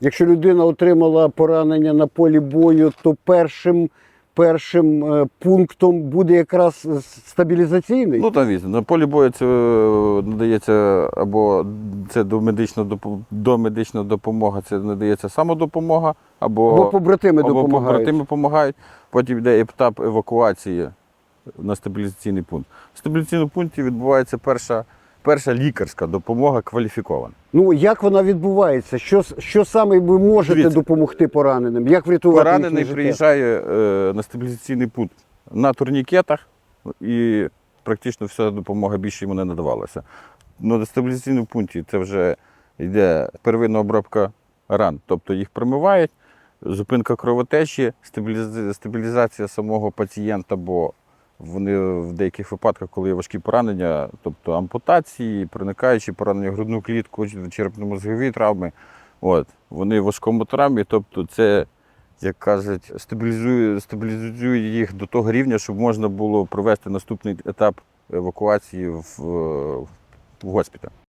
Якщо людина отримала поранення на полі бою, то першим, першим е, пунктом буде якраз стабілізаційний. Ну там візно. На полі бою це е, надається або це до медичного медична допомога, це надається самодопомога, або, Або побратими або допомагають. побратими допомагають. Потім йде етап евакуації на стабілізаційний пункт. В стабілізаційному пункті відбувається перша, перша лікарська допомога кваліфікована. Ну як вона відбувається? Що, що саме ви можете Дивіться. допомогти пораненим? Як врятувати Поранений їхнє життя? приїжджає е, на стабілізаційний пункт на турнікетах, і практично вся допомога більше йому не надавалася. Ну, На стабілізаційному пункті це вже йде первинна обробка ран, тобто їх промивають, зупинка кровотечі, стабілізація самого пацієнта, бо вони в деяких випадках, коли є важкі поранення, тобто ампутації, проникаючі поранення грудну клітку, черепно-мозгові травми, от, вони в важкому травмі, тобто це як кажуть, стабілізує, стабілізує їх до того рівня, щоб можна було провести наступний етап евакуації в, е, в госпіталь.